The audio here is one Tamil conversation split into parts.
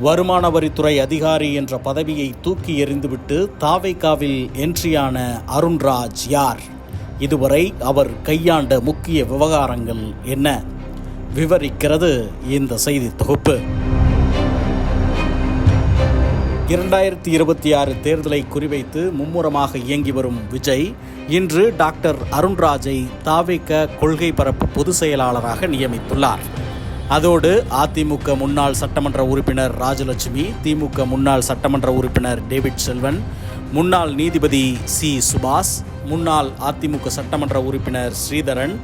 வருமான வரித்துறை அதிகாரி என்ற பதவியை தூக்கி எறிந்துவிட்டு தாவைக்காவில் என்ட்ரியான அருண்ராஜ் யார்? இதுவரை அவர் கையாண்ட முக்கிய விவகாரங்கள் என்ன? விவரிக்கிறது இந்த செய்தி தொகுப்பு. இரண்டாயிரத்தி இருபத்தி ஆறு தேர்தலை குறிவைத்து மும்முரமாக இயங்கி வரும் விஜய் இன்று டாக்டர் அருண்ராஜை தாவேக்க கொள்கை பரப்பு பொதுச் செயலாளராக நியமித்துள்ளார். அதோடு அதிமுக முன்னாள் சட்டமன்ற உறுப்பினர் ராஜலட்சுமி திமுக முன்னாள் சட்டமன்ற உறுப்பினர் டேவிட் செல்வன் முன்னாள் நீதிபதி சி சுபாஷ் முன்னாள் அதிமுக சட்டமன்ற உறுப்பினர் ஸ்ரீதரன்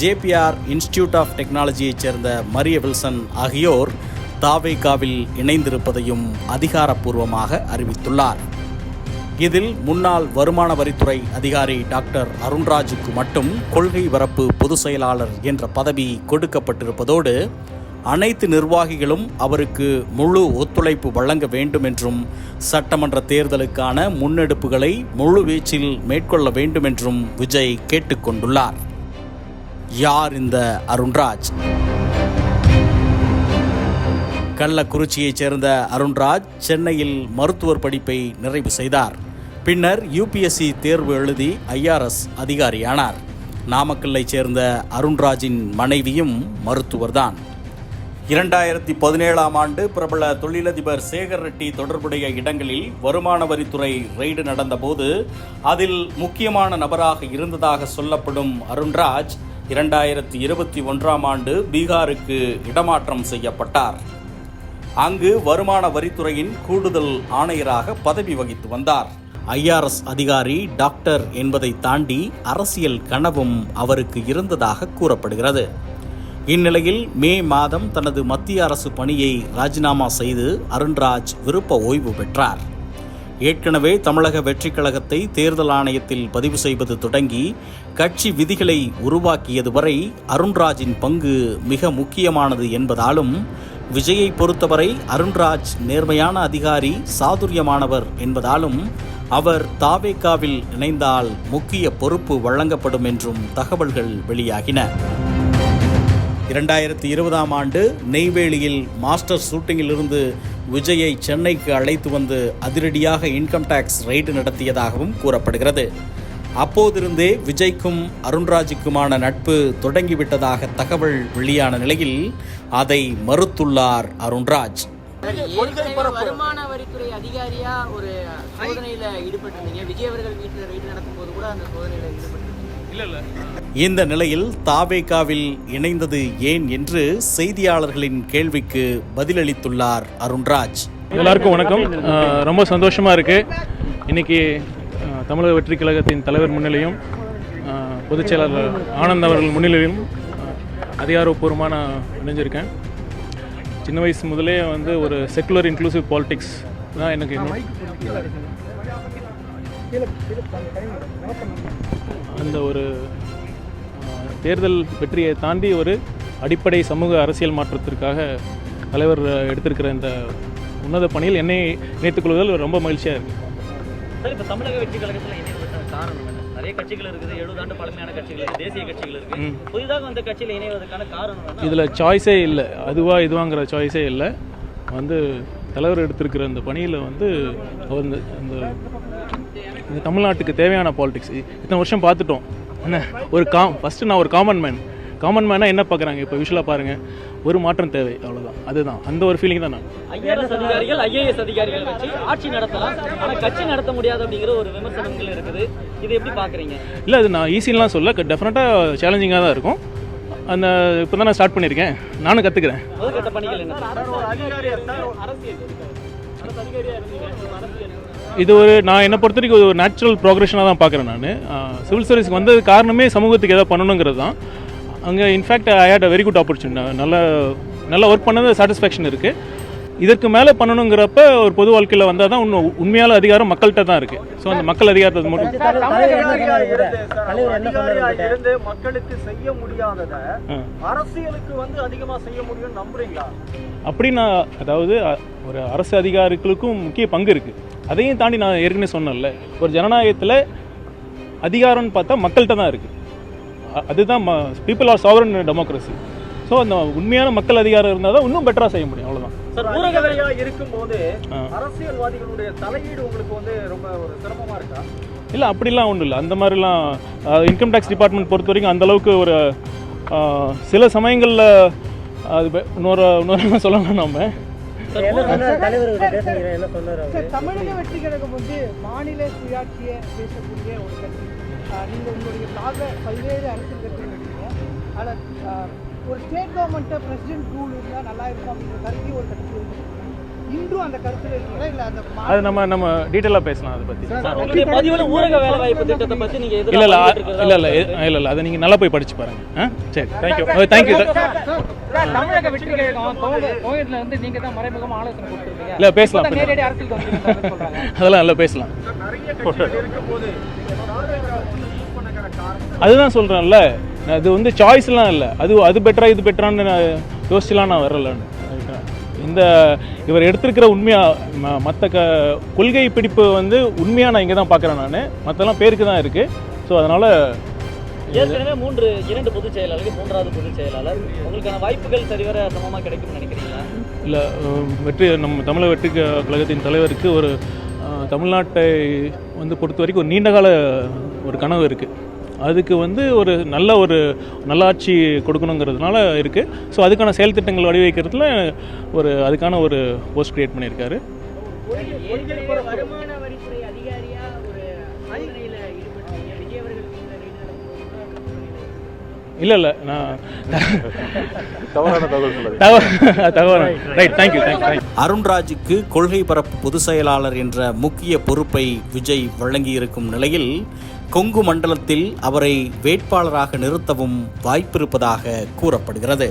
ஜேபிஆர் இன்ஸ்டிடியூட் ஆஃப் டெக்னாலஜியைச் சேர்ந்த மரிய வில்சன் ஆகியோர் தாவேகாவில் இணைந்திருப்பதையும் அதிகாரப்பூர்வமாக அறிவித்துள்ளார். இதில் முன்னாள் வருமான வரித்துறை அதிகாரி டாக்டர் அருண்ராஜுக்கு மட்டும் கொள்கை வரப்பு பொதுச் செயலாளர் என்ற பதவி கொடுக்கப்பட்டிருப்பதோடு அனைத்து நிர்வாகிகளும் அவருக்கு முழு ஒத்துழைப்பு வழங்க வேண்டும் என்றும் சட்டமன்ற தேர்தலுக்கான முன்னெடுப்புகளை முழு வீச்சில் மேற்கொள்ள வேண்டும் என்றும் விஜய் கேட்டுக்கொண்டுள்ளார். யார் இந்த அருண்ராஜ்? கள்ளக்குறிச்சியைச் சேர்ந்த அருண்ராஜ் சென்னையில் மருத்துவர் படிப்பை நிறைவு செய்தார். பின்னர் யூபிஎஸ்சி தேர்வு எழுதி ஐஆர்எஸ் அதிகாரியானார். நாமக்கல்லைச் சேர்ந்த அருண்ராஜின் மனைவியும் மருத்துவர்தான். இரண்டாயிரத்தி பதினேழாம் ஆண்டு பிரபல தொழிலதிபர் சேகர் ரெட்டி தொடர்புடைய இடங்களில் வருமான வரித்துறை ரெய்டு நடந்தபோது அதில் முக்கியமான நபராக இருந்ததாக சொல்லப்படும் அருண்ராஜ் இரண்டாயிரத்தி இருபத்தி ஒன்றாம் ஆண்டு பீகாருக்கு இடமாற்றம் செய்யப்பட்டார். அங்கு வருமான வரித்துறையின் கூடுதல் ஆணையராக பதவி வகித்து வந்தார். ஐஆர்எஸ் அதிகாரி டாக்டர் என்பதை தாண்டி அரசியல் கனவும் அவருக்கு இருந்ததாக கூறப்படுகிறது. இந்நிலையில் மே மாதம் தனது மத்திய அரசு பணியை ராஜினாமா செய்து அருண்ராஜ் விருப்ப ஓய்வு பெற்றார். ஏற்கனவே தமிழக வெற்றிக் கழகத்தை தேர்தல் ஆணையத்தில் பதிவு செய்வது தொடங்கி கட்சி விதிகளை உருவாக்கியது வரை அருண்ராஜின் பங்கு மிக முக்கியமானது என்பதாலும் விஜயை பொறுத்தவரை அருண்ராஜ் நேர்மையான அதிகாரி சாதுரியமானவர் என்பதாலும் அவர் தாவேக்காவில் இணைந்தால் முக்கிய பொறுப்பு வழங்கப்படும் என்றும் தகவல்கள் வெளியாகின. இரண்டாயிரத்தி இருபதாம் ஆண்டு நெய்வேலியில் மாஸ்டர் ஷூட்டிங்கிலிருந்து விஜயை சென்னைக்கு அழைத்து வந்து அதிரடியாக இன்கம் டேக்ஸ் ரெய்டு நடத்தியதாகவும் கூறப்படுகிறது. அப்போதிருந்தே விஜய்க்கும் அருண்ராஜுக்குமான நட்பு தொடங்கிவிட்டதாக தகவல் வெளியான நிலையில் அதை மறுத்துள்ளார் அருண்ராஜ். வருமான வரித்துறை அதிகாரியா ஒரு சோதனையில ஈடுபட்டிருந்தீங்க. விஜய் அவர்கள் வீட்டில் ரெய்டு நடத்தும் போது கூட அந்த சோதனையில ஈடுபட்டிருந்தீங்க. இந்த நிலையில் தாவேகாவில் இணைந்தது ஏன் என்று செய்தியாளர்களின் கேள்விக்கு பதிலளித்துள்ளார் அருண்ராஜ். எல்லாருக்கும் வணக்கம். ரொம்ப சந்தோஷமாக இருக்குது இன்றைக்கி தமிழக வெற்றி கழகத்தின் தலைவர் முன்னிலையும் அஹ், பொதுச் செயலாளர் ஆனந்த் அவர்கள் முன்னிலையிலும் அஹ், அதிகாரப்பூர்வமாக நான் இணைஞ்சிருக்கேன். சின்ன வயசு முதலே வந்து ஒரு செக்குலர் இன்க்ளூசிவ் பாலிடிக்ஸ் தான் எனக்கு இன்னும். அந்த ஒரு தேர்தல் வெற்றியை தாண்டி ஒரு அடிப்படை சமூக அரசியல் மாற்றத்திற்காக தலைவர் எடுத்திருக்கிற இந்த உன்னத பணியில் என்னை இணைத்துக் கொள்வதில் ரொம்ப மகிழ்ச்சியாக இருக்குது சார் இப்போ தமிழக வெற்றி கழகத்தில் காரணம் நிறைய கட்சிகள் இருக்குது. எழுபது ஆண்டு பழமையான கட்சிகள் தேசிய கட்சிகள் இருக்கு புதிதாக வந்த கட்சியில் இணைவதற்கான காரணம் இதில் சாய்ஸே இல்லை. அதுவா இதுவாங்கிற சாய்ஸே இல்லை. வந்து தலைவர் எடுத்திருக்கிற இந்த பணியில் வந்து அவர் இந்த இந்த தமிழ்நாட்டுக்கு தேவையான பாலிடிக்ஸ் இத்தனை வருஷம் பார்த்துட்டோம். என்ன? ஒரு காம் ஃபஸ்ட்டு நான் ஒரு காமன் மேன் காமன் மேனாக என்ன பார்க்குறாங்க இப்போ விஷுவலாக பாருங்கள் ஒரு மாற்றம் தேவை அவ்வளோதான் அதுதான். அந்த ஒரு ஃபீலிங் தான் நான். ஐஆர்எஸ் அதிகாரிகள் ஐஏஎஸ் அதிகாரிகள் வச்சு ஆட்சி நடத்தலாம். ஆனால் கட்சி நடத்த முடியாது அப்படிங்கிற ஒரு விமர்சனங்கள் இருக்குது. இதை எப்படி பார்க்குறீங்க இல்லை அது நான் ஈஸின்லாம் சொல்ல டெஃபினட்டாக சேலஞ்சிங்காக தான் இருக்கும். அந்த இப்போ தான் நான் ஸ்டார்ட் பண்ணியிருக்கேன். நானும் கற்றுக்கிறேன் இது ஒரு நான் என்னை பொறுத்த வரைக்கும் ஒரு நேச்சுரல் ப்ரோக்ரஷனாக தான் பார்க்குறேன் நான். சிவில் சர்வீஸ்க்கு வந்தது காரணமே சமூகத்துக்கு எதாவது பண்ணணுங்கிறது தான். அங்கே in fact I hate a very good opportunity நல்ல நல்லா ஒர்க் பண்ணது சாட்டிஸ்ஃபேக்ஷன் இருக்குது இதற்கு மேலே பண்ணணுங்கிறப்ப ஒரு பொது வாழ்க்கையில் வந்தால் தான் இன்னும் உண்மையான அதிகாரம் மக்கள்கிட்ட தான் இருக்குது ஸோ அந்த மக்கள் அதிகாரத்தை மட்டும் மக்களுக்கு செய்ய முடியாதத. அரசியலுக்கு வந்து அதிகமா செய்ய முடியும்னு நம்புறீங்களா? அப்படி நான் அதாவது ஒரு அரசு அதிகாரிகளுக்கும் முக்கிய பங்கு இருக்குது அதையும் தாண்டி நான் ஏற்கனவே சொன்னேன்ல ஒரு ஜனநாயகத்தில் அதிகாரம்னு பார்த்தா மக்கள்கிட்ட தான் இருக்குது அதுதான் people are sovereign democracy so அந்த உண்மையான மக்கள் அதிகாரம் இருந்தால் தான் இன்னும் பெட்டராக செய்ய முடியும். அவ்வளோதான் சார், ஒரு ஊரக அதிகாரியா இருக்கும்போது. அரசியல்வாதிகளுடைய தலையீடு உங்களுக்கு வந்து ரொம்ப ஒரு சிரமமா இருக்கா? இல்லை அப்படிலாம் ஒன்றும் இல்லை. அந்த மாதிரிலாம் இன்கம் டேக்ஸ் டிபார்ட்மெண்ட் பொறுத்த வரைக்கும் அந்த அளவுக்கு ஒரு சில சமயங்களில் அது இன்னொரு இன்னொரு சொல்லலாம் நம்ம. தமிழக வெற்றி கழகம் வந்து மாநில சுயாட்சியை பேசக்கூடிய ஒரு கட்சி. ஆஹ் நீங்க உங்களுடைய சார்ப பல்வேறு அரசியல் கட்சிகள் இருக்கீங்க. ஆஹ், ஒரு ஸ்டேட் கவர்மெண்ட்டை பிரசிடென்ட் ரூல் இருந்தால் நல்லா இருக்கும் அப்படிங்கிற கருதி ஒரு கட்சி இருக்கு இன்றும் அந்த கருத்தில் இருக்கீங்களா? இல்லை அந்த மா- அது நம்ம நம்ம டீட்டெயிலாக பேசலாம் அதை பற்றி சார், உங்களுடைய பதிவுல ஊரக வேலை வாய்ப்பு திட்டத்தை பத்தி நீங்க இல்லை இல்லை இல்லை இல்லை இல்லை இல்லை அதை நீங்கள் நல்லா போய் படிச்சு பாருங்க. ஆ? சரி தேங்க்யூ தேங்க்யூ தமிழக வெற்றி கழகம் இருந்து நீங்க தான் மறைமுகமா ஆலோசனை கொடுத்துருக்கீங்க. இல்லை பேசலாம் நேரடி அரசியல் அதெல்லாம் நல்லா பேசலாம். நீங்க அதுதான் சொல்கிறேன்ல அது வந்து சாய்ஸ்லாம் இல்லை. அது அது பெட்டரா இது பெட்டரான்னு நான் யோசிச்சுலாம் நான் வரலன்னு. இந்த இவர் எடுத்திருக்கிற உண்மையா மற்ற க கொள்கை பிடிப்பு வந்து உண்மையாக நான் இங்கே தான் பார்க்குறேன் நான். மற்றெல்லாம் பேருக்கு தான் இருக்குது ஸோ அதனால் ஏற்கனவே மூன்று இரண்டு பொதுச் செயலாளர்கள் மூன்றாவது பொதுச் செயலாளர். உங்களுக்கான வாய்ப்புகள் சரிவர சமமா கிடைக்கும்னு நினைக்கிறீங்களா? இல்லை வெற்றி நம்ம தமிழக வெற்றி கழகத்தின் தலைவருக்கு ஒரு தமிழ்நாட்டை வந்து பொறுத்த வரைக்கும் ஒரு நீண்டகால ஒரு கனவு இருக்குது அதுக்கு வந்து ஒரு நல்ல ஒரு நல்லாட்சி கொடுக்கணுங்கிறதுனால இருக்குது ஸோ அதுக்கான செயல் திட்டங்கள் வடிவமைக்கிறதுல ஒரு அதுக்கான ஒரு போஸ்ட் கிரியேட் பண்ணியிருக்காரு. இல்லை இல்லை நான் தவறான தகவல் தகவல் ரைட் தேங்க்யூ தேங்க்யூ அருண்ராஜுக்கு கொள்கை பரப்பு பொதுச் செயலாளர் என்ற முக்கிய பொறுப்பை விஜய் வழங்கியிருக்கும் நிலையில் கொங்கு மண்டலத்தில் அவரை வேட்பாளராக நிறுத்தவும் வாய்ப்பிருப்பதாக கூறப்படுகிறது.